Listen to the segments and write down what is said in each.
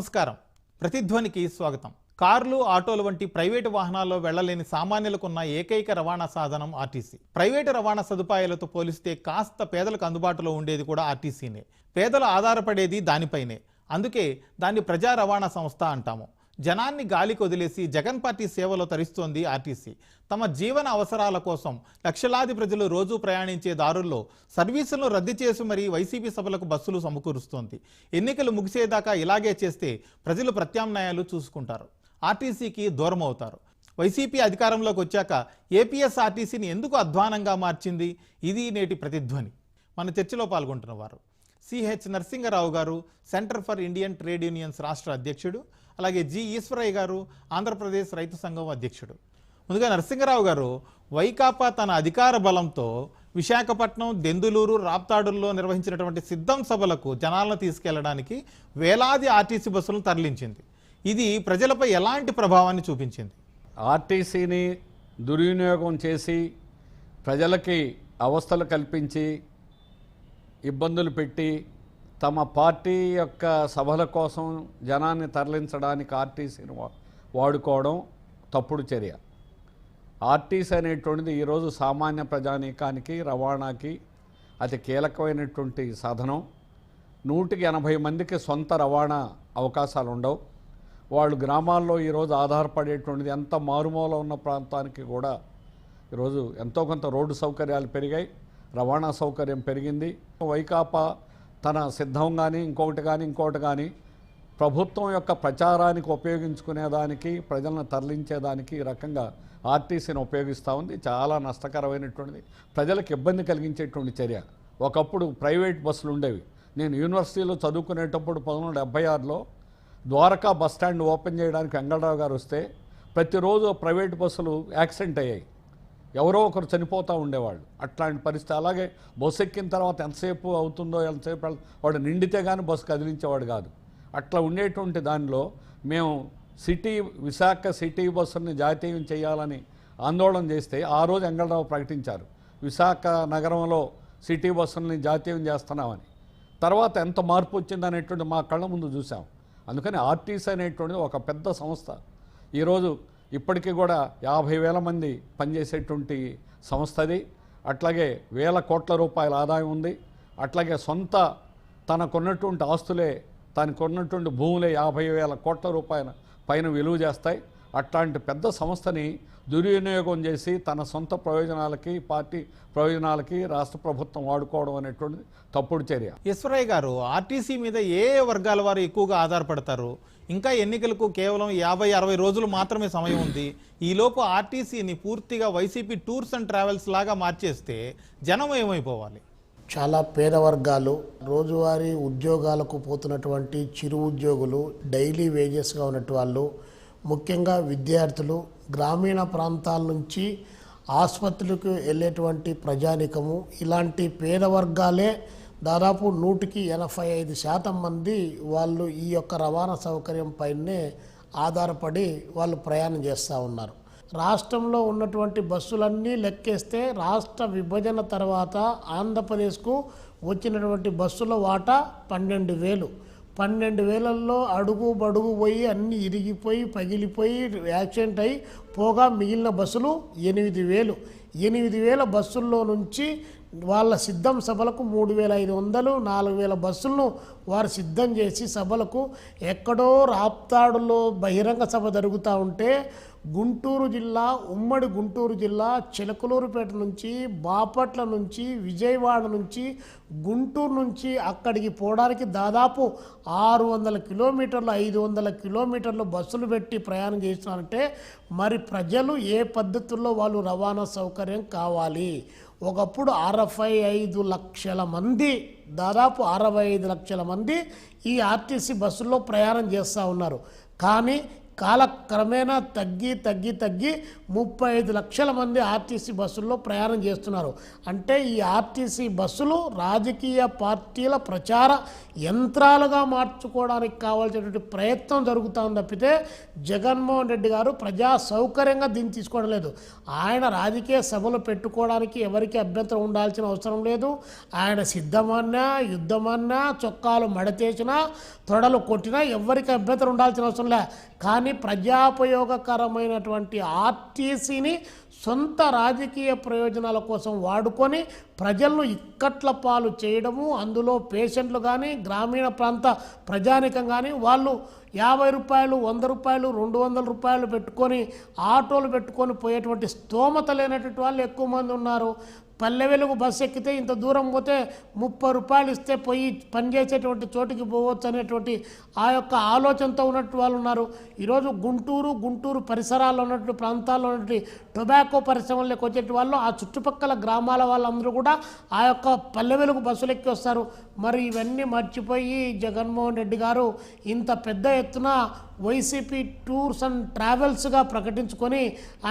నమస్కారం. ప్రతిధ్వనికి స్వాగతం. కార్లు ఆటోలు వంటి ప్రైవేటు వాహనాల్లో వెళ్ళలేని సామాన్యులకున్న ఏకైక రవాణా సాధనం ఆర్టీసీ. ప్రైవేటు రవాణా సదుపాయాలతో పోలిస్తే కాస్త పేదలకు అందుబాటులో ఉండేది కూడా ఆర్టీసీనే. పేదలు ఆధారపడేది దానిపైనే. అందుకే దాన్ని ప్రజా రవాణా సంస్థ అంటాము. జనాన్ని గాలికి వదిలేసి జగన్ పార్టీ సేవలో తరిస్తోంది ఆర్టీసీ. తమ జీవన అవసరాల కోసం లక్షలాది ప్రజలు రోజు ప్రయాణించే దారుల్లో సర్వీసులను రద్దు చేసి మరీ వైసీపీ సభలకు బస్సులు సమకూరుస్తోంది. ఎన్నికలు ముగిసేదాకా ఇలాగే చేస్తే ప్రజలు ప్రత్యామ్నాయాలు చూసుకుంటారు. ఆర్టీసీకి దూరం అవుతారు. వైసీపీ అధికారంలోకి వచ్చాక ఏపీఎస్ ఆర్టీసీని ఎందుకు అధ్వానంగా మార్చింది? ఇది నేటి ప్రతిధ్వని. మన చర్చలో పాల్గొంటున్న వారు. సిహెచ్ నరసింగరావు గారు centre for Indian trade unions రాష్ట్ర అధ్యక్షుడు అలాగే జి ఈశ్వరయ్య గారు ఆంధ్రప్రదేశ్ రైతు సంఘం అధ్యక్షుడు. ముందుగా నరసింహరావు గారు వైకాపా తన అధికార బలంతో విశాఖపట్నం దెందులూరు రాప్తాడుల్లో నిర్వహించినటువంటి సిద్ధం సభలకు జనాలను తీసుకెళ్ళడానికి వేలాది ఆర్టీసీ బస్సులను తరలించింది. ఇది ప్రజలపై ఎలాంటి ప్రభావాన్ని చూపించింది? ఆర్టీసీని దుర్వినియోగం చేసి ప్రజలకి అవస్థలు కల్పించి ఇబ్బందులు పెట్టి తమ పార్టీ యొక్క సభల కోసం జనాన్ని తరలించడానికి ఆర్టీసీని వాడుకోవడం తప్పుడు చర్య. ఆర్టీసీ అనేటువంటిది ఈరోజు సామాన్య ప్రజానీకానికి రవాణాకి అతి కీలకమైనటువంటి సాధనం. నూటికి ఎనభై మందికి సొంత రవాణా అవకాశాలు ఉండవు. వాళ్ళు గ్రామాల్లో ఈరోజు ఆధారపడేటువంటిది ఎంత మారుమూల ఉన్న ప్రాంతానికి కూడా ఈరోజు ఎంతో కొంత రోడ్డు సౌకర్యాలు పెరిగాయి. రవాణా సౌకర్యం పెరిగింది. వైకాపా తన సిద్ధం కానీ ఇంకొకటి కానీ ఇంకొకటి కానీ ప్రభుత్వం యొక్క ప్రచారానికి ఉపయోగించుకునేదానికి ప్రజలను తరలించేదానికి ఈ రకంగా ఆర్టీసీని ఉపయోగిస్తూ ఉంది. చాలా నష్టకరమైనటువంటిది. ప్రజలకు ఇబ్బంది కలిగించేటువంటి చర్య. ఒకప్పుడు ప్రైవేట్ బస్సులు ఉండేవి. నేను యూనివర్సిటీలో చదువుకునేటప్పుడు పంతొమ్మిది డెబ్బై ఆరులో ద్వారకా బస్ స్టాండ్ ఓపెన్ చేయడానికి వెంగళరావు గారు వస్తే ప్రతిరోజు ప్రైవేట్ బస్సులు యాక్సిడెంట్ అయ్యాయి. ఎవరో ఒకరు చనిపోతూ ఉండేవాళ్ళు. అట్లాంటి పరిస్థితి. అలాగే బస్సు ఎక్కిన తర్వాత ఎంతసేపు అవుతుందో ఎంతసేపు వాడు నిండితే కానీ బస్సు కదిలించేవాడు కాదు. అట్లా ఉండేటువంటి దానిలో మేము సిటీ విశాఖ సిటీ బస్సుల్ని జాతీయం చేయాలని ఆందోళన చేస్తే ఆ రోజు ఎంగళరావు ప్రకటించారు. విశాఖ నగరంలో సిటీ బస్సుల్ని జాతీయం చేస్తున్నామని. తర్వాత ఎంత మార్పు వచ్చింది అనేటువంటి మా కళ్ళ ముందు చూసాం. అందుకని ఆర్టీసీ అనేటువంటిది ఒక పెద్ద సంస్థ. ఈరోజు ఇప్పటికీ కూడా యాభై వేల మంది పనిచేసేటువంటి సంస్థ అది. అట్లాగే వేల కోట్ల రూపాయల ఆదాయం ఉంది. అట్లాగే సొంత తనకున్నటువంటి ఆస్తులే తనకున్నటువంటి భూములే యాభై వేల కోట్ల రూపాయల పైన విలువ చేస్తాయి. అట్లాంటి పెద్ద సంస్థని దుర్వినియోగం చేసి తన సొంత ప్రయోజనాలకి పార్టీ ప్రయోజనాలకి రాష్ట్ర ప్రభుత్వం వాడుకోవడం అనేటువంటిది తప్పుడు చర్య. ఈశ్వరయ్య గారు ఆర్టీసీ మీద ఏ ఏ వర్గాల వారు ఎక్కువగా ఆధారపడతారు? ఇంకా ఎన్నికలకు కేవలం యాభై అరవై రోజులు మాత్రమే సమయం ఉంది. ఈలోపు ఆర్టీసీని పూర్తిగా వైసీపీ టూర్స్ అండ్ ట్రావెల్స్ లాగా మార్చేస్తే జనం ఏమైపోవాలి? చాలా పేద వర్గాలు రోజువారీ ఉద్యోగాలకు పోతున్నటువంటి చిరు ఉద్యోగులు డైలీ వేజెస్గా ఉన్నటువంటి వాళ్ళు ముఖ్యంగా విద్యార్థులు గ్రామీణ ప్రాంతాల నుంచి ఆసుపత్రులకు వెళ్ళేటువంటి ప్రజానికము. ఇలాంటి పేద వర్గాలే దాదాపు నూటికి ఎనభై ఐదు శాతం మంది వాళ్ళు ఈ యొక్క రవాణా సౌకర్యం పైనే ఆధారపడి వాళ్ళు ప్రయాణం చేస్తూ ఉన్నారు. రాష్ట్రంలో ఉన్నటువంటి బస్సులన్నీ లెక్కేస్తే రాష్ట్ర విభజన తర్వాత ఆంధ్రప్రదేశ్కు వచ్చినటువంటి బస్సుల వాటా పన్నెండు వేలు. పన్నెండు వేలల్లో అడుగు బడుగు పోయి అన్నీ ఇరిగిపోయి పగిలిపోయి యాక్సిడెంట్ అయి పోగా మిగిలిన బస్సులు ఎనిమిది వేలు. ఎనిమిది వేల బస్సుల్లో నుంచి వాళ్ళ సిద్ధం సభలకు మూడు వేల ఐదు వందలు నాలుగు వేల బస్సులను వారు సిద్ధం చేసి సభలకు ఎక్కడో రాప్తాడులో బహిరంగ సభ జరుగుతూ ఉంటే గుంటూరు జిల్లా ఉమ్మడి గుంటూరు జిల్లా చిలకలూరుపేట నుంచి బాపట్ల నుంచి విజయవాడ నుంచి గుంటూరు నుంచి అక్కడికి పోవడానికి దాదాపు ఆరు వందల కిలోమీటర్లు ఐదు వందల కిలోమీటర్లు బస్సులు పెట్టి ప్రయాణం చేస్తున్నారంటే మరి ప్రజలు ఏ పద్ధతుల్లో వాళ్ళు రవాణా సౌకర్యం కావాలి? ఒకప్పుడు అరవై ఐదు లక్షల మంది దాదాపు అరవై ఐదు లక్షల మంది ఈ ఆర్టీసీ బస్సుల్లో ప్రయాణం చేస్తూ ఉన్నారు. కానీ కాలక్రమేణా తగ్గి తగ్గి తగ్గి ముప్పై ఐదు లక్షల మంది ఆర్టీసీ బస్సుల్లో ప్రయాణం చేస్తున్నారు. అంటే ఈ ఆర్టీసీ బస్సులు రాజకీయ పార్టీల ప్రచార యంత్రాలుగా మార్చుకోవడానికి కావాల్సినటువంటి ప్రయత్నం జరుగుతుంది తప్పితే జగన్మోహన్ రెడ్డి గారు ప్రజా సౌకర్యంగా దీన్ని తీసుకోవడం లేదు. ఆయన రాజకీయ సభలు పెట్టుకోవడానికి ఎవరికి అభ్యంతరం ఉండాల్సిన అవసరం లేదు. ఆయన సిద్ధమన్నా యుద్ధమన్నా చొక్కాలు మడతేసినా తొడలు కొట్టినా ఎవరికి అభ్యంతరం ఉండాల్సిన అవసరం లే. కానీ ప్రజాపయోగకరమైనటువంటి ఆర్టీసీని సొంత రాజకీయ ప్రయోజనాల కోసం వాడుకొని ప్రజలను ఇక్కట్ల పాలు చేయడము అందులో పేషెంట్లు కానీ గ్రామీణ ప్రాంత ప్రజానికం కానీ వాళ్ళు యాభై రూపాయలు వంద రూపాయలు రెండు వందల రూపాయలు పెట్టుకొని ఆటోలు పెట్టుకొని పోయేటువంటి స్తోమత లేనటువంటి వాళ్ళు ఎక్కువ మంది ఉన్నారు. పల్లె వెలుగు బస్సు ఎక్కితే ఇంత దూరం పోతే ముప్పై రూపాయలు ఇస్తే పోయి పనిచేసేటువంటి చోటికి పోవచ్చు అనేటువంటి ఆ యొక్క ఆలోచనతో ఉన్నట్టు వాళ్ళు ఉన్నారు. ఈరోజు గుంటూరు గుంటూరు పరిసరాల్లో ఉన్నటువంటి ప్రాంతాల్లో ఉన్నటువంటి టొబాకో పరిశ్రమలకు వచ్చేటి వాళ్ళు ఆ చుట్టుపక్కల గ్రామాల వాళ్ళందరూ కూడా ఆ యొక్క పల్లె వెలుగు బస్సులు ఎక్కి వస్తారు. మరి ఇవన్నీ మర్చిపోయి జగన్మోహన్ రెడ్డి గారు ఇంత పెద్ద ఎత్తున వైసీపీ టూర్స్ అండ్ ట్రావెల్స్గా ప్రకటించుకొని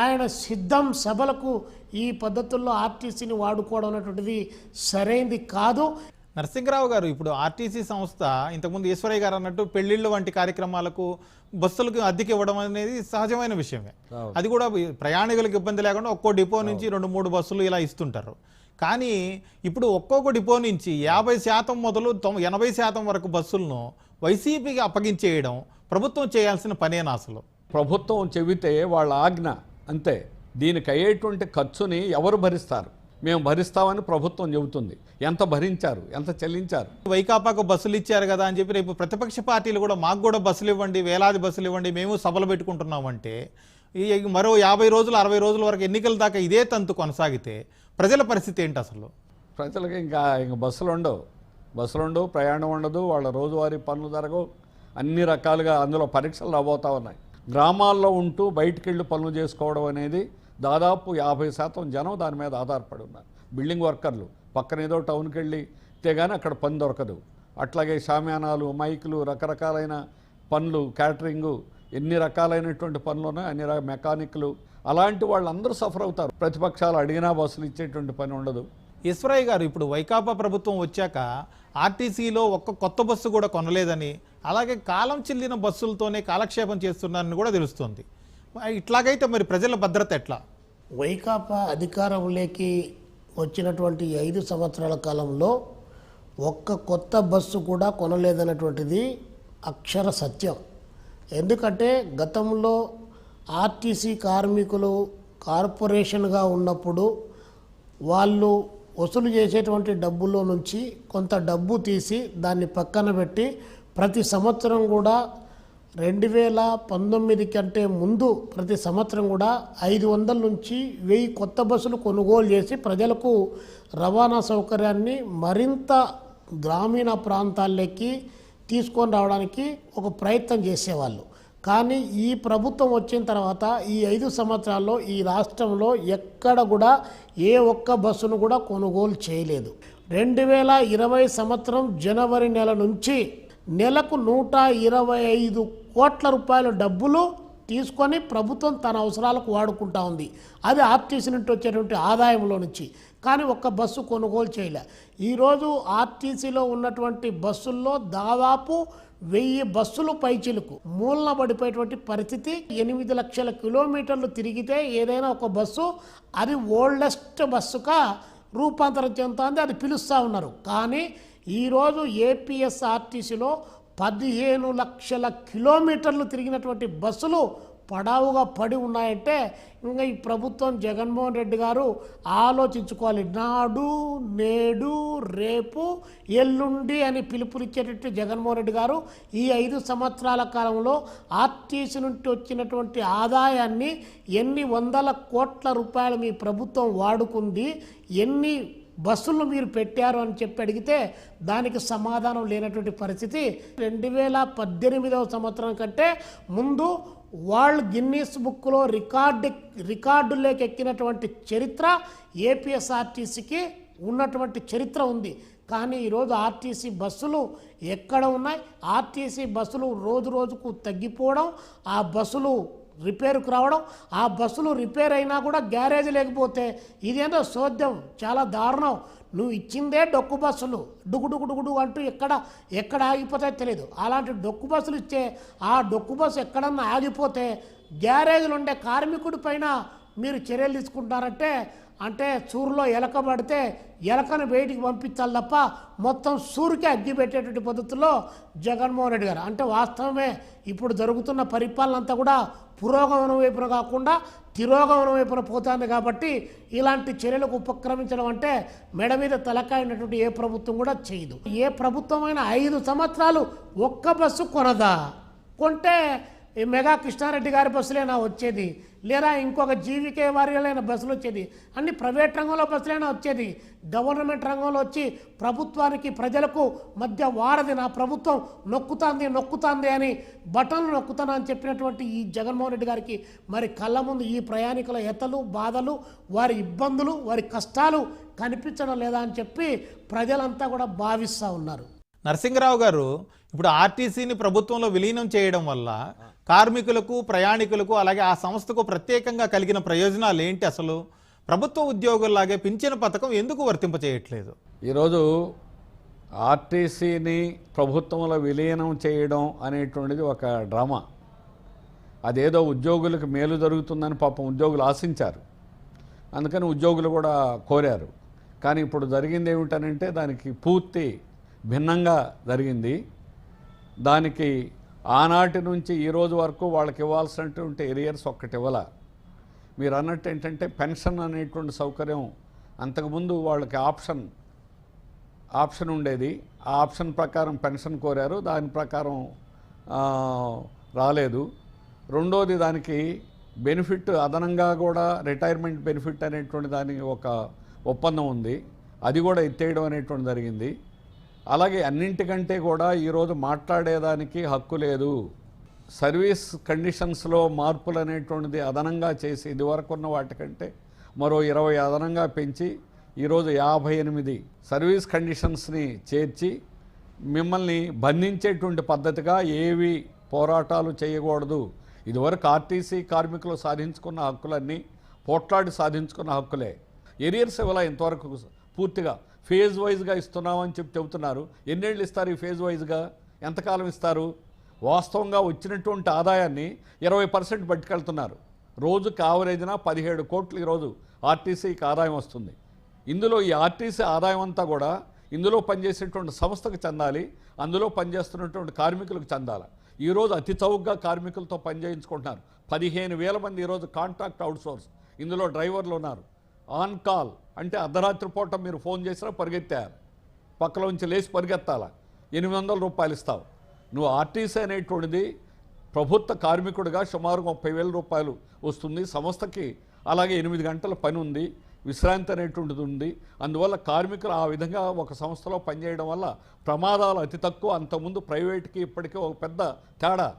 ఆయన సిద్ధం సభలకు ఈ పద్ధతుల్లో ఆర్టీసీని వాడుకోవడం అనేటువంటిది సరైంది కాదు. నరసింహరావు గారు ఇప్పుడు ఆర్టీసీ సంస్థ ఇంతకుముందు ఈశ్వరయ్య గారు అన్నట్టు పెళ్ళిళ్ళు వంటి కార్యక్రమాలకు బస్సులకు అద్దెకి ఇవ్వడం అనేది సహజమైన విషయమే. అది కూడా ప్రయాణికులకు ఇబ్బంది లేకుండా ఒక్కో డిపో నుంచి రెండు మూడు బస్సులు ఇలా ఇస్తుంటారు. కానీ ఇప్పుడు ఒక్కొక్క డిపో నుంచి యాభై శాతం మొదలు తొం- ఎనభై శాతం వరకు బస్సులను వైసీపీకి అప్పగించేయడం ప్రభుత్వం చేయాల్సిన పనేనా అసలు? ప్రభుత్వం చెబితే వాళ్ళ ఆజ్ఞ అంతే. దీనికి అయ్యేటువంటి ఖర్చుని ఎవరు భరిస్తారు? మేము భరిస్తామని ప్రభుత్వం చెబుతుంది. ఎంత భరించారు? ఎంత చెల్లించారు? వైకాపాకు బస్సులు ఇచ్చారు కదా అని చెప్పి రేపు ప్రతిపక్ష పార్టీలు కూడా మాకు కూడా బస్సులు ఇవ్వండి వేలాది బస్సులు ఇవ్వండి మేము సభలు పెట్టుకుంటున్నామంటే ఈ మరో యాభై రోజులు అరవై రోజుల వరకు ఎన్నికల దాకా ఇదే తంతు కొనసాగితే ప్రజల పరిస్థితి ఏంటి అసలు? ప్రజలకి ఇంకా ఇంక బస్సులు ఉండవు. బస్సులు ఉండవు ప్రయాణం ఉండదు వాళ్ళ రోజువారీ పనులు జరగవు. అన్ని రకాలుగా అందులో పరీక్షలు రాబోతా ఉన్నాయి. గ్రామాల్లో ఉంటూ బయటికి వెళ్ళి పనులు చేసుకోవడం అనేది దాదాపు యాభై శాతం జనం దాని మీద ఆధారపడి ఉన్నారు. బిల్డింగ్ వర్కర్లు పక్కన ఏదో టౌన్కి వెళ్ళి తే కానీ అక్కడ పని దొరకదు. అట్లాగే షామ్యానాలు మైకులు రకరకాలైన పనులు క్యాటరింగు ఎన్ని రకాలైనటువంటి పనులు ఉన్నాయి అన్ని రకాల మెకానిక్లు అలాంటి వాళ్ళందరూ సఫర్ అవుతారు. ప్రతిపక్షాలు అడిగినా బస్సులు ఇచ్చేటువంటి పని ఉండదు. ఈశ్వరయ్య గారు ఇప్పుడు వైకాపా ప్రభుత్వం వచ్చాక ఆర్టీసీలో ఒక్క కొత్త బస్సు కూడా కొనలేదని అలాగే కాలం చెల్లిన బస్సులతోనే కాలక్షేపం చేస్తున్నారని కూడా తెలుస్తుంది. ఇట్లాగైతే మరి ప్రజల భద్రత ఎట్లా? వైకాపా అధికారంలోకి వచ్చినటువంటి ఐదు సంవత్సరాల కాలంలో ఒక్క కొత్త బస్సు కూడా కొనలేదన్నటువంటిది అక్షర సత్యం. ఎందుకంటే గతంలో ఆర్టీసీ కార్మికులు కార్పొరేషన్గా ఉన్నప్పుడు వాళ్ళు వసూలు చేసేటువంటి డబ్బుల్లో నుంచి కొంత డబ్బు తీసి దాన్ని పక్కన పెట్టి ప్రతి సంవత్సరం కూడా రెండు వేల పంతొమ్మిది కంటే ముందు ప్రతి సంవత్సరం కూడా ఐదు వందల నుంచి వెయ్యి కొత్త బస్సులు కొనుగోలు చేసి ప్రజలకు రవాణా సౌకర్యాన్ని మరింత గ్రామీణ ప్రాంతాల్లోకి తీసుకొని రావడానికి ఒక ప్రయత్నం చేసేవాళ్ళు. కానీ ఈ ప్రభుత్వం వచ్చిన తర్వాత ఈ ఐదు సంవత్సరాల్లో ఈ రాష్ట్రంలో ఎక్కడ కూడా ఏ ఒక్క బస్సును కూడా కొనుగోలు చేయలేదు. రెండు వేల ఇరవై సంవత్సరం జనవరి నెల నుంచి నెలకు నూట ఇరవై ఐదు కోట్ల రూపాయల డబ్బులు తీసుకొని ప్రభుత్వం తన అవసరాలకు వాడుకుంటా ఉంది. అది ఆర్టీసీ నుండి వచ్చేటువంటి ఆదాయంలో నుంచి. కానీ ఒక్క బస్సు కొనుగోలు చేయలే. ఈరోజు ఆర్టీసీలో ఉన్నటువంటి బస్సుల్లో దాదాపు వెయ్యి బస్సులు పైచిలుకు. మూలన పడిపోయేటువంటి పరిస్థితి ఎనిమిది లక్షల కిలోమీటర్లు తిరిగితే ఏదైనా ఒక బస్సు అది ఓల్డెస్ట్ బస్సుగా రూపాంతరం చెందుతుంది అది పిలుస్తూ ఉన్నారు. కానీ ఈరోజు ఏపీఎస్ఆర్టీసీలో పదిహేను లక్షల కిలోమీటర్లు తిరిగినటువంటి బస్సులు పడావుగా పడి ఉన్నాయంటే ఇంకా ఈ ప్రభుత్వం జగన్మోహన్ రెడ్డి గారు ఆలోచించుకోవాలి. నాడు నేడు రేపు ఎల్లుండి అని పిలుపునిచ్చేటట్టు జగన్మోహన్ రెడ్డి గారు ఈ ఐదు సంవత్సరాల కాలంలో ఆర్టీసీ నుండి వచ్చినటువంటి ఆదాయాన్ని ఎన్ని వందల కోట్ల రూపాయలు మీ ప్రభుత్వం వాడుకుంది ఎన్ని బస్సులు మీరు పెట్టారు అని చెప్పి అడిగితే దానికి సమాధానం లేనటువంటి పరిస్థితి. రెండు వేల పద్దెనిమిదవ సంవత్సరం కంటే ముందు వరల్డ్ గిన్నీస్ బుక్లో రికార్డు రికార్డులోకి ఎక్కినటువంటి చరిత్ర ఏపీఎస్ఆర్టీసీకి ఉన్నటువంటి చరిత్ర ఉంది. కానీ ఈరోజు ఆర్టీసీ బస్సులు ఎక్కడ ఉన్నాయి? ఆర్టీసీ బస్సులు రోజు రోజుకు తగ్గిపోవడం ఆ బస్సులు రిపేర్కు రావడం ఆ బస్సులు రిపేర్ అయినా కూడా గ్యారేజ్ లేకపోతే ఇదేందో సోద్యం చాలా దారుణం. నువ్వు ఇచ్చిందే డొక్కు బస్సులు. డుగుడుగుడుగుడు అంటూ ఎక్కడ ఎక్కడ ఆగిపోతాయో తెలియదు అలాంటి డొక్కు బస్సులు ఇచ్చే ఆ డొక్కు బస్సు ఎక్కడన్నా ఆగిపోతే గ్యారేజ్లు ఉండే కార్మికుడి పైన మీరు చర్యలు తీసుకుంటారంటే అంటే చూరులో ఎలక పడితే ఎలకను బయటికి పంపించాలి తప్ప మొత్తం సూర్యుకి అగ్గి పెట్టేటువంటి పద్ధతిలో జగన్మోహన్ రెడ్డి గారు. అంటే వాస్తవమే ఇప్పుడు జరుగుతున్న పరిపాలన అంతా కూడా పురోగమనం వైపున కాకుండా తిరోగమనం వైపున పోతుంది కాబట్టి ఇలాంటి చర్యలకు ఉపక్రమించడం అంటే మెడ మీద తలకాయినటువంటి ఏ ప్రభుత్వం కూడా చేయదు. ఏ ప్రభుత్వమైన ఐదు సంవత్సరాలు ఒక్క బస్సు కొనదా? కొంటే ఈ మెగా కృష్ణారెడ్డి గారి బస్సులేనా వచ్చేది. లేదా ఇంకొక జీవికే వారిలైన బస్సులు వచ్చేది. అన్ని ప్రైవేట్ రంగంలో బస్సులైనా వచ్చేది. గవర్నమెంట్ రంగంలో వచ్చి ప్రభుత్వానికి ప్రజలకు మధ్య వారది నా ప్రభుత్వం నొక్కుతాంది నొక్కుతాంది అని బటన్లు నొక్కుతాను అని చెప్పినటువంటి ఈ జగన్మోహన్ రెడ్డి గారికి మరి కళ్ళ ముందు ఈ ప్రయాణికుల ఎతలు బాధలు వారి ఇబ్బందులు వారి కష్టాలు కనిపించడం లేదా అని చెప్పి ప్రజలంతా కూడా భావిస్తూ ఉన్నారు. నరసింహరావు గారు ఇప్పుడు ఆర్టీసీని ప్రభుత్వంలో విలీనం చేయడం వల్ల కార్మికులకు ప్రయాణికులకు అలాగే ఆ సంస్థకు ప్రత్యేకంగా కలిగిన ప్రయోజనాలు ఏంటి అసలు? ప్రభుత్వ ఉద్యోగుల్లాగే పింఛను పథకం ఎందుకు వర్తింపచేయట్లేదు? ఈరోజు ఆర్టీసీని ప్రభుత్వంలో విలీనం చేయడం అనేటువంటిది ఒక డ్రామా. అదేదో ఉద్యోగులకు మేలు జరుగుతుందని పాపం ఉద్యోగులు ఆశించారు. అందుకని ఉద్యోగులు కూడా కోరారు. కానీ ఇప్పుడు జరిగింది ఏమిటనంటే దానికి పూర్తి భిన్నంగా జరిగింది. దానికి ఆనాటి నుంచి ఈ రోజు వరకు వాళ్ళకి ఇవ్వాల్సినటువంటి ఎరియర్స్ ఒక్కటి ఇవ్వాల. మీరు అన్నట్టు ఏంటంటే పెన్షన్ అనేటువంటి సౌకర్యం అంతకుముందు వాళ్ళకి ఆప్షన్ ఆప్షన్ ఉండేది. ఆ ఆప్షన్ ప్రకారం పెన్షన్ కోరారు. దాని ప్రకారం రాలేదు. రెండోది దానికి బెనిఫిట్ అదనంగా కూడా రిటైర్మెంట్ బెనిఫిట్ అనేటువంటి దానికి ఒక ఒప్పందం ఉంది. అది కూడా ఎత్తేయడం అనేటువంటి జరిగింది. అలాగే అన్నింటికంటే కూడా ఈరోజు మాట్లాడేదానికి హక్కు లేదు. సర్వీస్ కండిషన్స్లో మార్పులు అనేటువంటిది అదనంగా చేసి ఇదివరకు ఉన్న వాటికంటే మరో ఇరవై అదనంగా పెంచి ఈరోజు యాభై ఎనిమిది సర్వీస్ కండిషన్స్ని చేర్చి మిమ్మల్ని బంధించేటువంటి పద్ధతిగా ఏవి పోరాటాలు చేయకూడదు. ఇదివరకు ఆర్టీసీ కార్మికులు సాధించుకున్న హక్కులన్నీ పోట్లాడి సాధించుకున్న హక్కులే. ఎరియర్స్ ఇవ్వాల ఇంతవరకు పూర్తిగా ఫేజ్ వైజ్గా ఇస్తున్నామని చెప్పి చెబుతున్నారు. ఎన్నేళ్ళు ఇస్తారు ఈ ఫేజ్ వైజ్గా? ఎంతకాలం ఇస్తారు? వాస్తవంగా వచ్చినటువంటి ఆదాయాన్ని ఇరవై పర్సెంట్ పట్టుకెళ్తున్నారు. రోజుకి ఆవరేజ్న పదిహేడు కోట్లు ఈరోజు ఆర్టీసీకి ఆదాయం వస్తుంది. ఇందులో ఈ ఆర్టీసీ ఆదాయం అంతా కూడా ఇందులో పనిచేసేటువంటి సంస్థకు చెందాలి అందులో పనిచేస్తున్నటువంటి కార్మికులకు చెందాలి. ఈరోజు అతి చౌకగా కార్మికులతో పనిచేయించుకుంటున్నారు పదిహేను వేల మంది ఈరోజు కాంట్రాక్ట్ అవుట్సోర్స్. ఇందులో డ్రైవర్లు ఉన్నారు. ఆన్ కాల్ అంటే అర్ధరాత్రి పూట మీరు ఫోన్ చేసినా పరిగెత్తారు. పక్కలో నుంచి లేచి పరిగెత్తాల? ఎనిమిది వందల రూపాయలు ఇస్తావు. నువ్వు ఆర్టీసీ అనేటువంటిది ప్రభుత్వ కార్మికుడిగా సుమారు ముప్పై వేల రూపాయలు వస్తుంది. సంస్థకి అలాగే ఎనిమిది గంటల పని ఉంది. విశ్రాంతి అనేటువంటిది ఉంది. అందువల్ల కార్మికులు ఆ విధంగా ఒక సంస్థలో పనిచేయడం వల్ల ప్రమాదాలు అతి తక్కువ. అంతకుముందు ప్రైవేట్కి ఇప్పటికీ ఒక పెద్ద తేడా.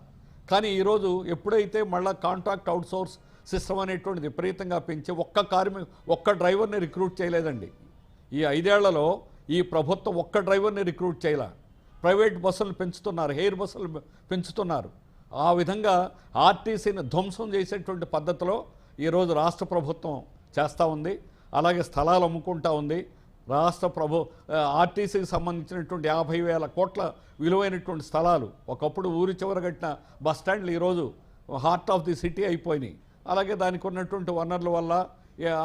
కానీ ఈరోజు ఎప్పుడైతే మళ్ళీ కాంట్రాక్ట్ అవుట్సోర్స్ సిస్టమ్ అనేటువంటిది విపరీతంగా పెంచి ఒక్క కార్మి ఒక్క డ్రైవర్ని రిక్రూట్ చేయలేదండి. ఈ ఐదేళ్ళలో ఈ ప్రభుత్వం ఒక్క డ్రైవర్ని రిక్రూట్ చేయలే. ప్రైవేట్ బస్సులు పెంచుతున్నారు హెయిర్ బస్సులు పెంచుతున్నారు. ఆ విధంగా ఆర్టీసీని ధ్వంసం చేసేటువంటి పద్ధతిలో ఈరోజు రాష్ట్ర ప్రభుత్వం చేస్తూ ఉంది. అలాగే స్థలాలు అమ్ముకుంటా ఉంది. రాష్ట్ర ప్రభు ఆర్టీసీకి సంబంధించినటువంటి యాభై వేల కోట్ల విలువైనటువంటి స్థలాలు ఒకప్పుడు ఊరి చివర కట్టిన బస్ స్టాండ్లు ఈరోజు హార్ట్ ఆఫ్ ది సిటీ అయిపోయినాయి. అలాగే దానికి ఉన్నటువంటి వనరుల వల్ల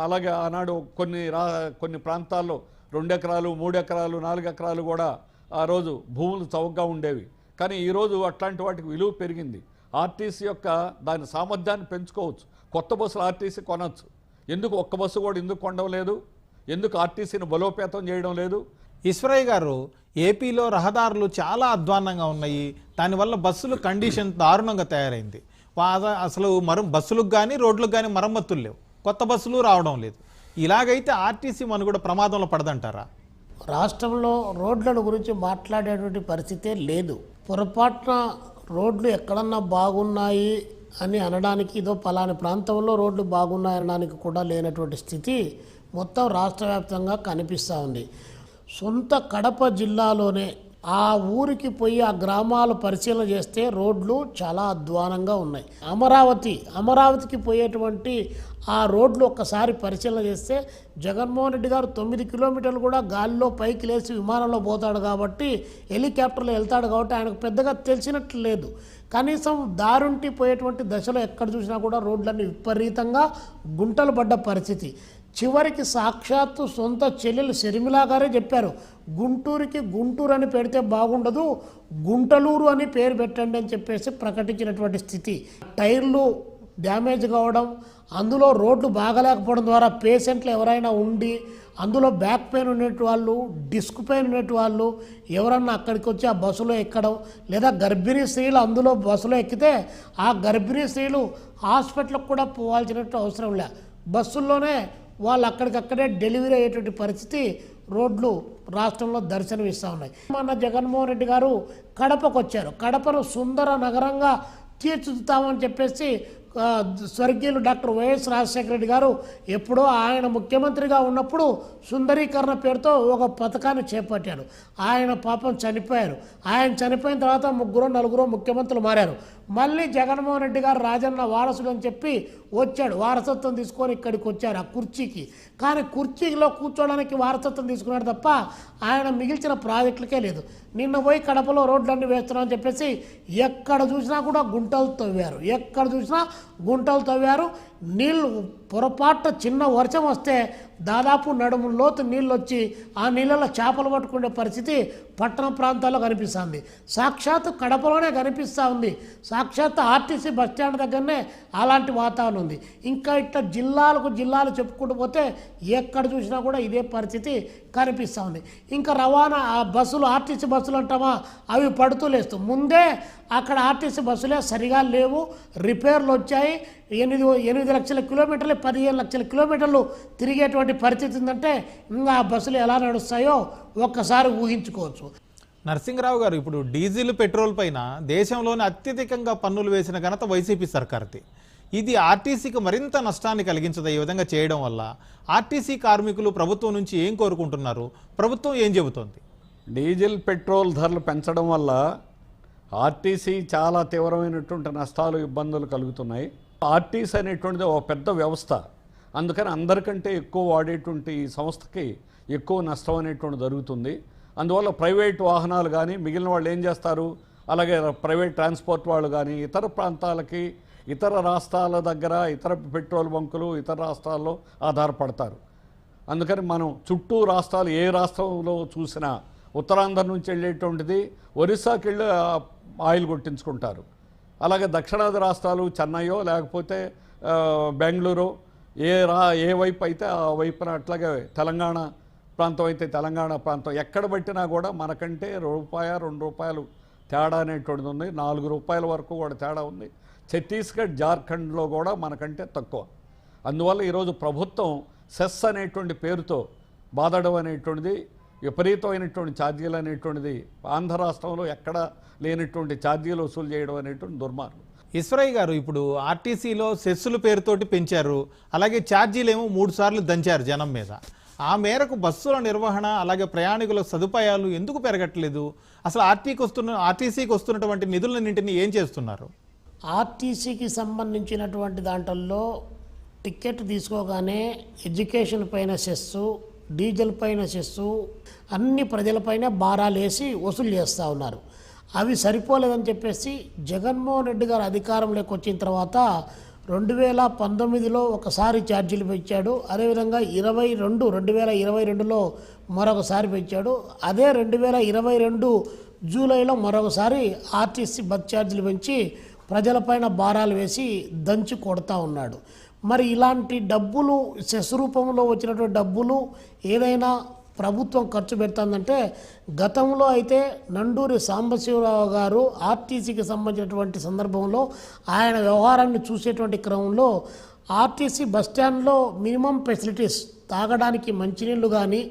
అలాగే ఆనాడు కొన్ని రా కొన్ని ప్రాంతాల్లో రెండు ఎకరాలు మూడు ఎకరాలు నాలుగు ఎకరాలు కూడా ఆ రోజు భూములు చౌకగా ఉండేవి. కానీ ఈరోజు అట్లాంటి వాటికి విలువ పెరిగింది. ఆర్టీసీ యొక్క దాని సామర్థ్యాన్ని పెంచుకోవచ్చు. కొత్త బస్సులు ఆర్టీసీ కొనవచ్చు ఎందుకు ఒక్క బస్సు కూడా ఎందుకు కొండవలేదు ఎందుకు ఆర్టీసీని బలోపేతం చేయడం లేదు? ఈశ్వరయ్య గారు ఏపీలో రహదారులు చాలా అధ్వాన్నంగా ఉన్నాయి. దానివల్ల బస్సులు కండిషన్ దారుణంగా తయారైంది. పాద అసలు మర బస్సులకు కానీ రోడ్లకు కానీ మరమ్మతులు లేవు. కొత్త బస్సులు రావడం లేదు. ఇలాగైతే ఆర్టీసీ మనుగడ ప్రమాదంలో పడదంటారా? రాష్ట్రంలో రోడ్లను గురించి మాట్లాడేటువంటి పరిస్థితే లేదు. పొరపాటున రోడ్లు ఎక్కడన్నా బాగున్నాయి అని అనడానికి ఇదో పలాని ప్రాంతంలో రోడ్లు బాగున్నాయి అనడానికి కూడా లేనటువంటి స్థితి మొత్తం రాష్ట్ర వ్యాప్తంగా కనిపిస్తూ ఉంది. సొంత కడప జిల్లాలోనే ఆ ఊరికి పోయి ఆ గ్రామాలు పరిశీలన చేస్తే రోడ్లు చాలా అధ్వానంగా ఉన్నాయి. అమరావతి అమరావతికి పోయేటువంటి ఆ రోడ్లు ఒక్కసారి పరిశీలన చేస్తే జగన్మోహన్ రెడ్డి గారు తొమ్మిది కిలోమీటర్లు కూడా గాలిలో పైకి లేచి విమానంలో పోతాడు కాబట్టి హెలికాప్టర్లో వెళ్తాడు కాబట్టి ఆయనకు పెద్దగా తెలిసినట్లు లేదు. కనీసం దారుంటి పోయేటువంటి దశలో ఎక్కడ చూసినా కూడా రోడ్లన్నీ విపరీతంగా గుంటలు పడ్డ పరిస్థితి. చివరికి సాక్షాత్తు సొంత చెల్లెలు శర్మిలా గారే చెప్పారు గుంటూరుకి గుంటూరు అని పెడితే బాగుండదు గుంటలూరు అని పేరు పెట్టండి అని చెప్పేసి ప్రకటించినటువంటి స్థితి. టైర్లు డ్యామేజ్ కావడం అందులో రోడ్లు బాగలేకపోవడం ద్వారా పేషెంట్లు ఎవరైనా ఉండి అందులో బ్యాక్ పెయిన్ ఉన్నట్టు వాళ్ళు డిస్క్ పెయిన్ ఉన్నట్టు వాళ్ళు ఎవరన్నా అక్కడికి వచ్చి ఆ బస్సులో ఎక్కడం లేదా గర్భిణీ స్త్రీలు అందులో బస్సులో ఎక్కితే ఆ గర్భిణీ స్త్రీలు హాస్పిటల్కి కూడా పోవాల్సినట్టు అవసరం లే. బస్సుల్లోనే వాళ్ళు అక్కడికక్కడే డెలివరీ అయ్యేటువంటి పరిస్థితి రోడ్లు రాష్ట్రంలో దర్శనమిస్తూ ఉన్నాయి. మన జగన్మోహన్ రెడ్డి గారు కడపకు వచ్చారు కడపను సుందర నగరంగా తీర్చిదిద్దామని చెప్పేసి స్వర్గీయులు డాక్టర్ వైఎస్ రాజశేఖర రెడ్డి గారు ఎప్పుడో ఆయన ముఖ్యమంత్రిగా ఉన్నప్పుడు సుందరీకరణ పేరుతో ఒక పథకాన్ని చేపట్టారు. ఆయన పాపం చనిపోయారు. ఆయన చనిపోయిన తర్వాత ముగ్గురు నలుగురు ముఖ్యమంత్రులు మారారు. మళ్ళీ జగన్మోహన్ రెడ్డి గారు రాజన్న వారసుడు అని చెప్పి వచ్చాడు. వారసత్వం తీసుకొని ఇక్కడికి వచ్చారు ఆ కుర్చీకి. కానీ కుర్చీలో కూర్చోడానికి వారసత్వం తీసుకున్నాడు తప్ప ఆయన మిగిల్చిన ప్రాజెక్టులకే లేదు. నిన్న పోయి కడపలో రోడ్లన్నీ వేస్తున్నామని చెప్పేసి ఎక్కడ చూసినా కూడా గుంటలు తవ్వారు. ఎక్కడ చూసినా గుంటలు తవ్వారు. నీళ్ళు పొరపాటు చిన్న వర్షం వస్తే దాదాపు నడుము లోతు నీళ్ళు వచ్చి ఆ నీళ్ళలో చేపలు పట్టుకునే పరిస్థితి పట్టణ ప్రాంతాల్లో కనిపిస్తుంది. సాక్షాత్ కడపలోనే కనిపిస్తూ ఉంది. సాక్షాత్తు ఆర్టీసీ బస్ స్టాండ్ దగ్గరనే అలాంటి వాతావరణం ఉంది. ఇంకా ఇట్లా జిల్లాలకు జిల్లాలు చెప్పుకుంటూ పోతే ఎక్కడ చూసినా కూడా ఇదే పరిస్థితి కనిపిస్తూ ఉంది. ఇంకా రవాణా ఆ బస్సులు ఆర్టీసీ బస్సులు అంటామా? అవి పడుతూ లేస్తూ ముందే అక్కడ ఆర్టీసీ బస్సులే సరిగా లేవు. రిపేర్లు వచ్చాయి. ఎనిమిది ఎనిమిది లక్షల కిలోమీటర్లు పదిహేను లక్షల కిలోమీటర్లు తిరిగేటువంటి పరిస్థితి ఉందంటే ఇంకా ఆ బస్సులు ఎలా నడుస్తాయో ఒక్కసారి ఊహించుకోవచ్చు. నరసింహరావు గారు ఇప్పుడు డీజిల్ పెట్రోల్ పైన దేశంలోనే అత్యధికంగా పన్నులు వేసిన ఘనత వైసీపీ సర్కార్ది. ఇది ఆర్టీసీకి మరింత నష్టాన్ని కలిగించదు ఈ విధంగా చేయడం వల్ల. ఆర్టీసీ కార్మికులు ప్రభుత్వం నుంచి ఏం కోరుకుంటున్నారు? ప్రభుత్వం ఏం చెబుతోంది? డీజిల్ పెట్రోల్ ధరలు పెంచడం వల్ల ఆర్టీసీ చాలా తీవ్రమైనటువంటి నష్టాలు ఇబ్బందులు కలుగుతున్నాయి. ఆర్టీసీ అనేటువంటిది ఒక పెద్ద వ్యవస్థ. అందుకని అందరికంటే ఎక్కువ వాడేటువంటి ఈ సంస్థకి ఎక్కువ నష్టం అనేటువంటి జరుగుతుంది. అందువల్ల ప్రైవేట్ వాహనాలు కానీ మిగిలిన వాళ్ళు ఏం చేస్తారు? అలాగే ప్రైవేట్ ట్రాన్స్పోర్ట్ వాళ్ళు కానీ ఇతర ప్రాంతాలకి ఇతర రాష్ట్రాల దగ్గర ఇతర పెట్రోల్ బంకులు ఇతర రాష్ట్రాల్లో ఆధారపడతారు. అందుకని మనం చుట్టూ రాష్ట్రాలు ఏ రాష్ట్రంలో చూసినా ఉత్తరాంధ్ర నుంచి వెళ్ళేటువంటిది ఒరిస్సాకి వెళ్ళి ఆయిల్ కొట్టించుకుంటారు. అలాగే దక్షిణాది రాష్ట్రాలు చెన్నైయో లేకపోతే బెంగళూరు ఏ రా ఏ వైపు అయితే ఆ వైపున అట్లాగే తెలంగాణ ప్రాంతం అయితే తెలంగాణ ప్రాంతం ఎక్కడ పట్టినా కూడా మనకంటే రూపాయ రెండు రూపాయలు తేడా అనేటువంటిది ఉంది. నాలుగు రూపాయల వరకు కూడా తేడా ఉంది. ఛత్తీస్గఢ్ జార్ఖండ్లో కూడా మనకంటే తక్కువ. అందువల్ల ఈరోజు ప్రభుత్వం సెస్ అనేటువంటి పేరుతో బాధడం అనేటువంటిది విపరీతమైనటువంటి ఛార్జీలు అనేటువంటిది ఆంధ్ర రాష్ట్రంలో ఎక్కడ లేనటువంటి ఛార్జీలు వసూలు చేయడం అనేటువంటి దుర్మార్గం. ఈశ్వరయ్య గారు ఇప్పుడు ఆర్టీసీలో సెస్సుల పేరుతోటి పెంచారు అలాగే ఛార్జీలేమో మూడు సార్లు దంచారు జనం మీద. ఆ మేరకు బస్సుల నిర్వహణ అలాగే ప్రయాణికుల సదుపాయాలు ఎందుకు పెరగట్లేదు? అసలు ఆర్టీకి వస్తున్న ఆర్టీసీకి వస్తున్నటువంటి నిధులన్నింటినీ ఏం చేస్తున్నారు? ఆర్టీసీకి సంబంధించినటువంటి దాంట్లో టికెట్ తీసుకోగానే ఎడ్యుకేషన్ పైన సెస్సు డీజిల్ పైన సెస్సు అన్ని ప్రజలపైన భారాలు వేసి వసూలు చేస్తూ ఉన్నారు. అవి సరిపోలేదని చెప్పేసి జగన్మోహన్ రెడ్డి గారు అధికారంలోకి వచ్చిన తర్వాత రెండు వేల పంతొమ్మిదిలో ఒకసారి ఛార్జీలు పెంచాడు. అదేవిధంగా ఇరవై రెండు రెండు వేల ఇరవై రెండులో మరొకసారి పెంచాడు. అదే రెండు వేల ఇరవై రెండు జూలైలో మరొకసారి ఆర్టీసీ బస్ ఛార్జీలు పెంచి ప్రజలపైన భారాలు వేసి దంచి కొడతా ఉన్నాడు. మరి ఇలాంటి డబ్బులు సెస్ రూపంలో వచ్చినటువంటి డబ్బులు ఏదైనా ప్రభుత్వం ఖర్చు పెడుతుందంటే గతంలో అయితే నండూరి సాంబశివరావు గారు ఆర్టీసీకి సంబంధించినటువంటి సందర్భంలో ఆయన వ్యవహారాన్ని చూసేటువంటి క్రమంలో ఆర్టీసీ బస్ స్టాండ్లో మినిమం ఫెసిలిటీస్ తాగడానికి మంచినీళ్ళు కానీ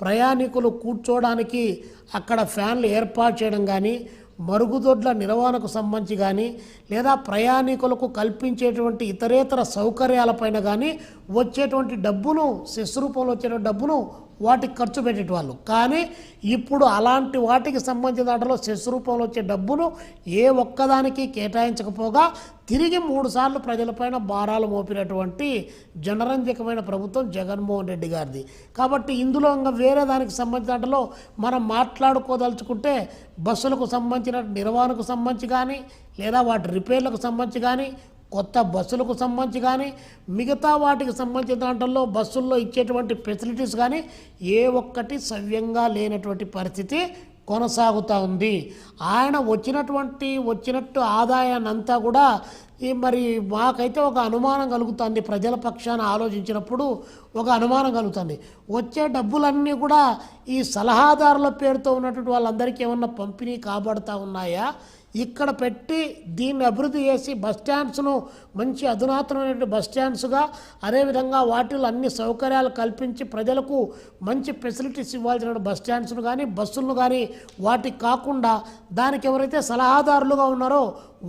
ప్రయాణికులు కూర్చోడానికి అక్కడ ఫ్యాన్లు ఏర్పాటు చేయడం కానీ మరుగుదొడ్ల నిర్వహణకు సంబంధించి కానీ లేదా ప్రయాణికులకు కల్పించేటువంటి ఇతరేతర సౌకర్యాలపైన కానీ వచ్చేటువంటి డబ్బును సెస్ రూపంలో వచ్చే డబ్బును వాటికి ఖర్చు పెట్టేటవాళ్ళు కానీ ఇప్పుడు అలాంటి వాటికి సంబంధించిన దాంట్లో సెస్ రూపంలో వచ్చే డబ్బును ఏ ఒక్కదానికి కేటాయించకపోగా తిరిగి మూడుసార్లు ప్రజలపైన భారాలు మోపినటువంటి జనరంజకమైన ప్రభుత్వం జగన్మోహన్ రెడ్డి గారిది. కాబట్టి ఇందులో ఇంకా వేరే దానికి సంబంధించిన దాంట్లో మనం మాట్లాడుకోదలుచుకుంటే బస్సులకు సంబంధించిన నిర్వహణకు సంబంధించి కానీ లేదా వాటి రిపేర్లకు సంబంధించి కానీ కొత్త బస్సులకు సంబంధించి కానీ మిగతా వాటికి సంబంధించిన దాంట్లో బస్సుల్లో ఇచ్చేటువంటి ఫెసిలిటీస్ కానీ ఏ ఒక్కటి సవ్యంగా లేనటువంటి పరిస్థితి కొనసాగుతూ ఉంది. ఆయన వచ్చినటువంటి వచ్చినట్టు ఆదాయాన్ని అంతా కూడా ఈ మరి మాకైతే ఒక అనుమానం కలుగుతుంది. ప్రజల పక్షాన ఆలోచించినప్పుడు ఒక అనుమానం కలుగుతుంది. వచ్చే డబ్బులన్నీ కూడా ఈ సలహాదారుల పేరుతో ఉన్నటువంటి వాళ్ళందరికీ ఏమన్నా పంపిణీ కాబడతా ఉన్నాయా? ఇక్కడ పెట్టి దీన్ని అభివృద్ధి చేసి బస్ స్టాండ్స్ను మంచి అధునాతనమైన బస్ స్టాండ్స్గా అదేవిధంగా వాటిలో అన్ని సౌకర్యాలు కల్పించి ప్రజలకు మంచి ఫెసిలిటీస్ ఇవ్వాల్సిన బస్ స్టాండ్స్ను కానీ బస్సులను కానీ వాటికి కాకుండా దానికి ఎవరైతే సలహాదారులుగా ఉన్నారో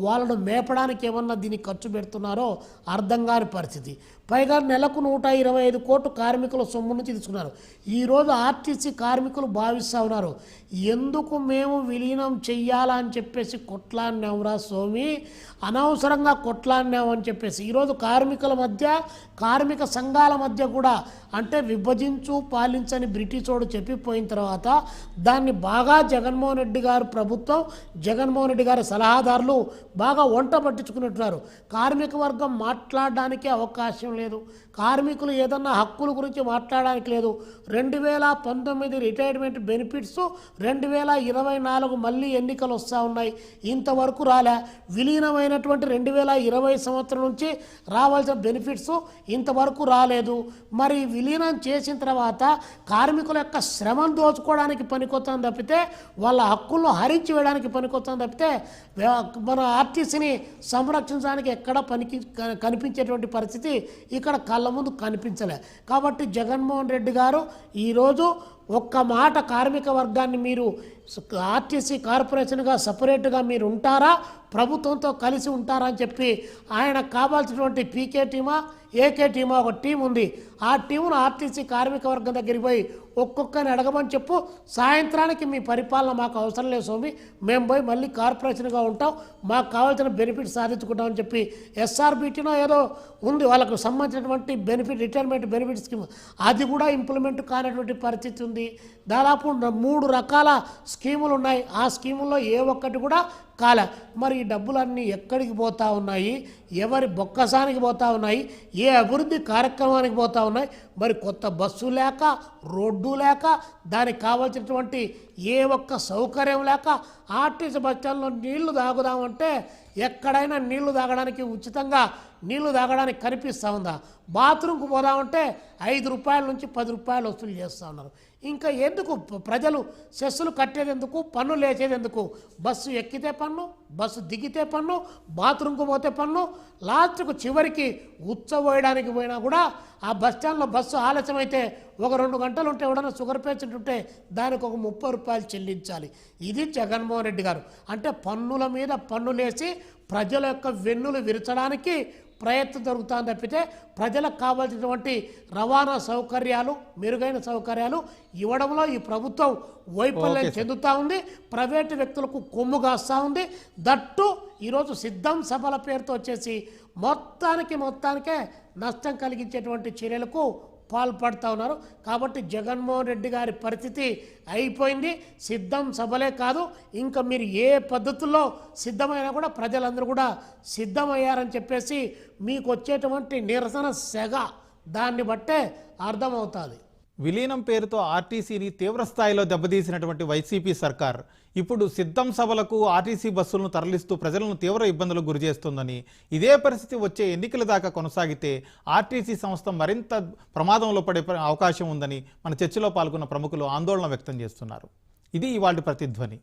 వాళ్ళను మేపడానికి ఏమన్నా దీన్ని ఖర్చు పెడుతున్నారో అర్థం కాని పరిస్థితి. పైగా నెలకు నూట ఇరవై ఐదు కోట్లు కార్మికుల సొమ్ము నుంచి తీసుకున్నారు. ఈరోజు ఆర్టీసీ కార్మికులు భావిస్తూ ఉన్నారు. ఎందుకు మేము విలీనం చెయ్యాలా అని చెప్పేసి కొట్లాడినాంరా స్వామి. అనవసరంగా కొట్లాడినామని చెప్పేసి. ఈరోజు కార్మికుల మధ్య కార్మిక సంఘాల మధ్య కూడా అంటే విభజించు పాలించని బ్రిటిషోడు చెప్పిపోయిన తర్వాత దాన్ని బాగా జగన్మోహన్ రెడ్డి గారు ప్రభుత్వం జగన్మోహన్ రెడ్డి గారి సలహాదారులు బాగా వంట పట్టించుకున్నట్టున్నారు. కార్మిక వర్గం మాట్లాడడానికి అవకాశం లేదు. కార్మికులు ఏదన్నా హక్కుల గురించి మాట్లాడడానికి లేదు. రెండు వేల పంతొమ్మిది రిటైర్మెంట్ బెనిఫిట్స్ రెండు వేల ఇరవై నాలుగు మళ్ళీ ఎన్నికలు వస్తూ ఉన్నాయి. ఇంతవరకు రాలే. విలీనమైనటువంటి రెండు వేల ఇరవై సంవత్సరం నుంచి రావాల్సిన బెనిఫిట్స్ ఇంతవరకు రాలేదు. మరి విలీనం చేసిన తర్వాత కార్మికుల యొక్క శ్రమను దోచుకోవడానికి పనికొస్తాను తప్పితే వాళ్ళ హక్కులను హరించి వేయడానికి పనికొస్తుంది తప్పితే మన ఆర్టీసీని సంరక్షించడానికి ఎక్కడ పనికి కనిపించేటువంటి పరిస్థితి ఇక్కడ కళ్ళ ముందు కనిపించలే. కాబట్టి జగన్మోహన్ రెడ్డి గారు ఈరోజు ఒక్క మాట కార్మిక వర్గాన్ని మీరు ఆర్టీసీ కార్పొరేషన్గా సపరేట్గా మీరు ఉంటారా? ప్రభుత్వంతో కలిసి ఉంటారని చెప్పి ఆయన కావాల్సినటువంటి పీకే టీమా ఏకే టీమా ఒక టీం ఉంది. ఆ టీమును ఆర్టీసీ కార్మిక వర్గం దగ్గరికి పోయి ఒక్కొక్కరిని అడగమని చెప్పు. సాయంత్రానికి మీ పరిపాలన మాకు అవసరం లేదు స్వామి. మేము పోయి మళ్ళీ కార్పొరేషన్గా ఉంటాం. మాకు కావాల్సిన బెనిఫిట్ సాధించుకుంటామని చెప్పి ఎస్ఆర్బిటీనో ఏదో ఉంది. వాళ్ళకు సంబంధించినటువంటి బెనిఫిట్ రిటైర్మెంట్ బెనిఫిట్ స్కీమ్. అది కూడా ఇంప్లిమెంట్ కానటువంటి పరిస్థితి ఉంది. దాదాపు మూడు రకాల స్కీములు ఉన్నాయి. ఆ స్కీముల్లో ఏ ఒక్కటి కూడా కాలే. మరి ఈ డబ్బులన్నీ ఎక్కడికి పోతా ఉన్నాయి? ఎవరి బొక్కసానికి పోతా ఉన్నాయి? ఏ అభివృద్ధి కార్యక్రమానికి పోతా ఉన్నాయి? మరి కొత్త బస్సు లేక రోడ్డు లేక దానికి కావాల్సినటువంటి ఏ ఒక్క సౌకర్యం లేక ఆర్టీసీ బస్ స్టాండ్లో నీళ్ళు తాగుదామంటే ఎక్కడైనా నీళ్ళు తాగడానికి ఉచితంగా నీళ్ళు తాగడానికి కనిపిస్తూ ఉందా? బాత్రూమ్కి పోదామంటే ఐదు రూపాయల నుంచి పది రూపాయలు వసూలు చేస్తూ ఉన్నారు. ఇంకా ఎందుకు ప్రజలు సెస్సులు కట్టేది ఎందుకు పన్ను లేచేది ఎందుకు బస్సు ఎక్కితే పన్ను బస్సు దిగితే పన్ను బాత్రూమ్కి పోతే పన్ను లాస్ట్కు చివరికి ఉచ్చబోయడానికి పోయినా కూడా ఆ బస్ స్టాండ్లో బస్సు ఆలస్యమైతే ఒక రెండు గంటలు ఉంటే ఎవడన్నా షుగర్ పేషెంట్ ఉంటే దానికి ఒక ముప్పై రూపాయలు చెల్లించాలి. ఇది జగన్మోహన్ రెడ్డి గారు. అంటే పన్నుల మీద పన్నులేసి ప్రజల యొక్క వెన్నులు విరచడానికి ప్రయత్నం జరుగుతుంది తప్పితే ప్రజలకు కావాల్సినటువంటి రవాణా సౌకర్యాలు మెరుగైన సౌకర్యాలు ఇవ్వడంలో ఈ ప్రభుత్వం వైఫల్యం చెందుతూ ఉంది ప్రైవేటు వ్యక్తులకు కొమ్ము కాస్తూ ఉంది. దట్టు ఈరోజు సిద్ధం సభల పేరుతో వచ్చేసి మొత్తానికి మొత్తానికే నష్టం కలిగించేటువంటి చర్యలకు పాల్పడుతూ ఉన్నారు. కాబట్టి జగన్మోహన్ రెడ్డి గారి పరిస్థితి అయిపోయింది. సిద్ధం సభలే కాదు. ఇంకా మీరు ఏ పద్ధతుల్లో సిద్ధమైనా కూడా ప్రజలందరూ కూడా సిద్ధమయ్యారని చెప్పేసి మీకు వచ్చేటువంటి నిరసన సెగ. దాన్ని బట్టే అర్థమవుతుంది. విలీనం పేరుతో ఆర్టీసీని తీవ్రస్థాయిలో దెబ్బతీసినటువంటి వైసీపీ సర్కార్ ఇప్పుడు సిద్ధం సభలకు ఆర్టీసీ బస్సులను తరలిస్తూ ప్రజలను తీవ్ర ఇబ్బందులకు గురి చేస్తుందని ఇదే పరిస్థితి వచ్చే ఎన్నికల దాకా కొనసాగితే ఆర్టీసీ సంస్థ మరింత ప్రమాదంలో పడే అవకాశం ఉందని మన చర్చలో పాల్గొన్న ప్రముఖులు ఆందోళన వ్యక్తం చేస్తున్నారు. ఇది ఇవాళ ప్రతిధ్వని.